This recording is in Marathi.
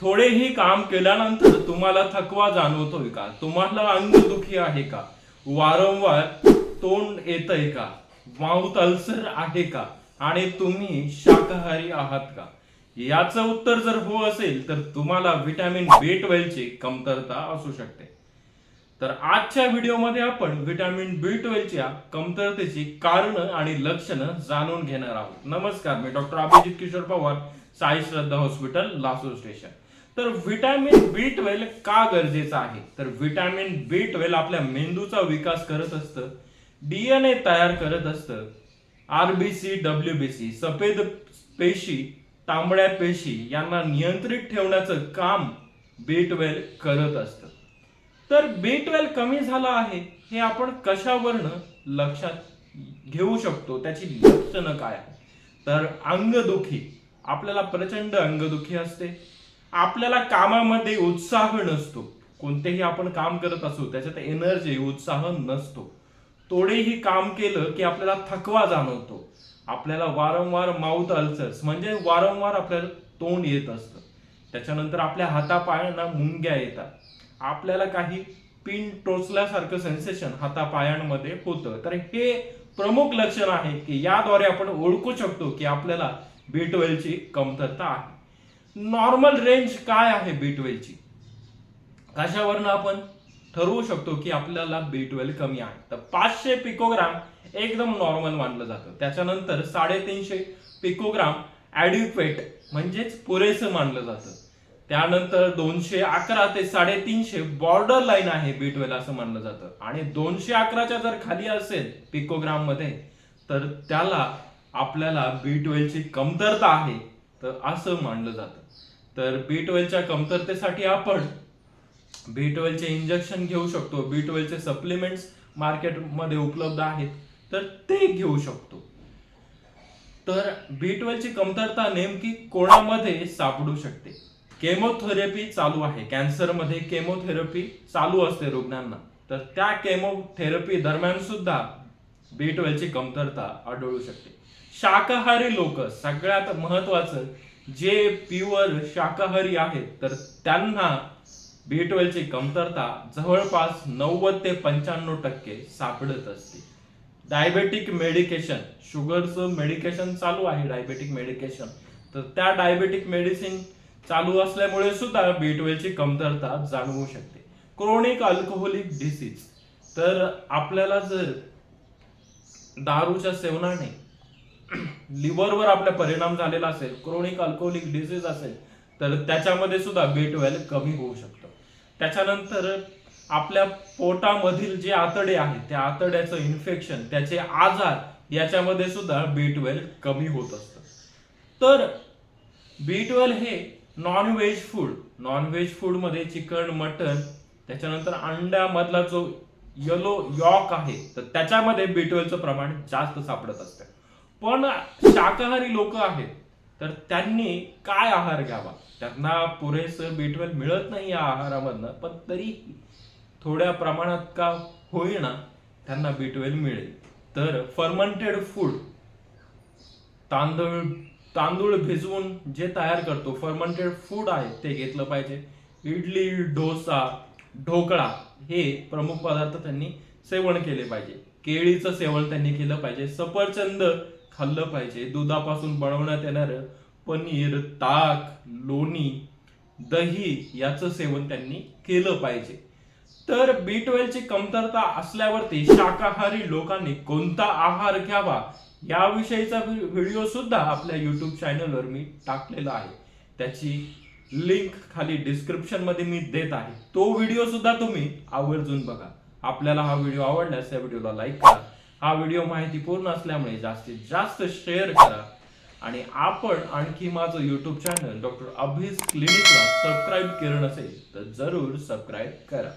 थोडेही काम केल्यानंतर तुम्हाला थकवा जाणवतोय का? तुम्हाला अंगदुखी आहे का? वारंवार तोंड येतंय का? माउथ अल्सर आहे का? आणि तुम्ही शाकाहारी आहात का? याचं उत्तर जर हो असेल तर तुम्हाला व्हिटॅमिन बी ची कमतरता असू शकते. तर आजच्या व्हिडिओमध्ये आपण व्हिटॅमिन बी ट्वेल्वच्या कमतरतेची कारण आणि लक्षणं जाणून घेणार आहोत. नमस्कार मी doctor Abhijit Kishor Pawar Sai Shraddha hospital Lasur station. तर व्हिटॅमिन बी ट्वेल्व का गरजेचं आहे? तर व्हिटॅमिन बी ट्वेल्व आपल्या मेंदूचा विकास करत असतं डीएनए तयार करत असतं आरबीसी डब्ल्यूबीसी सफेद पेशी तांबड्या पेशी यांना नियंत्रित ठेवण्याचं काम बी ट्वेल्व करत असतं. तर बी ट्वेल्व कमी झाला आहे हे आपण कशावरनं लक्षात घेऊ शकतो? त्याची लक्षणं काय आहे तर अंगदुखी आपल्याला प्रचंड अंगदुखी असते. आपल्याला कामामध्ये उत्साह नसतो. कोणतेही आपण काम करत असू त्याच्यात एनर्जी उत्साह नसतो. थोडेही काम केलं की आपल्याला थकवा जाणवतो. आपल्याला वारंवार माउथ अल्सर्स म्हणजे वारंवार आपल्याला तोंड येत असतं. त्याच्यानंतर आपल्या हातापायांना मुंग्या येतात. आपल्याला काही पिन टोचल्यासारखं सेन्सेशन हातापायांमध्ये होतं. तर हे प्रमुख लक्षण आहे की याद्वारे आपण ओळखू शकतो की आपल्याला बी ची कमतरता आहे. नॉर्मल रेंज काय आहे बी ची? कशावरनं आपण ठरवू शकतो की आपल्याला बी ट्वेल्व कमी आहे? तर पाचशे पिकोग्राम एकदम नॉर्मल मानलं जातं. त्याच्यानंतर साडेतीनशे पिकोग्राम ॲड्युक्वेट म्हणजेच पुरेसं मानलं जातं. त्यानंतर दोनशे अकरा ते साडेतीनशे बॉर्डर लाईन आहे बी ट्वेल्व असं मानलं जातं. आणि दोनशे अकराच्या जर खाली असेल पिकोग्राममध्ये तर त्याला आपल्याला बी ची कमतरता आहे तर असं मानलं जातं. तर बी च्या कमतरतेसाठी आपण बी चे इंजेक्शन घेऊ शकतो. बी चे सप्लिमेंट्स मार्केटमध्ये उपलब्ध आहेत. तर ते घेऊ शकतो. तर बी ची कमतरता नेमकी कोणामध्ये सापडू शकते? केमोथेरपी चालू आहे. कॅन्सरमध्ये केमोथेरपी चालू असते रुग्णांना. तर त्या केमोथेरपी दरम्यान सुद्धा बी ची कमतरता आढळू शकते. शाकाहारी लोक सगळ्यात महत्वाचं जे प्युअर शाकाहारी आहेत तर त्यांना बी ची कमतरता जवळपास नव्वद ते पंच्याण्णव टक्के सापडत असते. डायबेटिक मेडिकेशन शुगरचं मेडिकेशन चालू आहे डायबेटिक मेडिकेशन तर त्या डायबेटिक मेडिसिन चालू असल्यामुळे सुद्धा बी ची कमतरता जाणवू शकते. क्रोनिक अल्कोहोलिक डिसीज तर आपल्याला जर दारूच्या सेवनाने लिव्हरवर आपला परिणाम झालेला असेल क्रोनिक अल्कोहोलिक डिसीज असेल तर त्याच्यामध्ये सुद्धा बी ट्वेल्व कमी होऊ शकतं. त्याच्यानंतर आपल्या पोटामधील जे आतडे आहेत त्या आतड्याचं इन्फेक्शन त्याचे आजार याच्यामध्ये सुद्धा बी ट्वेल्व कमी होत असतं. तर बी ट्वेल्व हे non veg food non veg फूडमध्ये चिकन मटन त्याच्यानंतर अंड्यामधला जो येलो यॉक आहे तर त्याच्यामध्ये बी चं प्रमाण जास्त सापडत असतं. पण शाकाहारी लोक आहेत. तर त्यांनी काय आहार घ्यावा? त्यांना पुरेसं बीटवेल मिळत नाही या आहारामधनं पण तरी थोड्या प्रमाणात का होईना त्यांना बी मिळेल. तर फर्मंटेड फूड तांदूळ तांदूळ भिजवून जे तयार करतो फर्मंटेड फूड आहे ते घेतलं पाहिजे. इडली डोसा ढोकळा हे प्रमुख पदार्थ त्यांनी सेवन केले पाहिजे. केळीचं सेवन त्यांनी केलं पाहिजे. सफरचंद खाल्लं पाहिजे. दुधापासून बनवण्यात येणारं पनीर ताक लोणी दही याचं सेवन त्यांनी केलं पाहिजे. तर बी ची कमतरता असल्यावरती शाकाहारी लोकांनी कोणता आहार घ्यावा याविषयीचा व्हिडिओ सुद्धा आपल्या युट्यूब चॅनलवर मी टाकलेला आहे. त्याची लिंक खाली डिस्क्रिप्शनमध्ये मी देत आहे. तो व्हिडिओ सुद्धा तुम्ही आवर्जून बघा. आपल्याला हा व्हिडिओ आवडल्यास या व्हिडिओला लाईक करा. हा व्हिडिओ माहितीपूर्ण असल्यामुळे जास्तीत जास्त शेअर करा. आणि आपण आणखी माझं यूट्यूब चॅनल डॉक्टर अभिज क्लिनिकला सबस्क्राईब केलं नसेल तर जरूर सबस्क्राईब करा.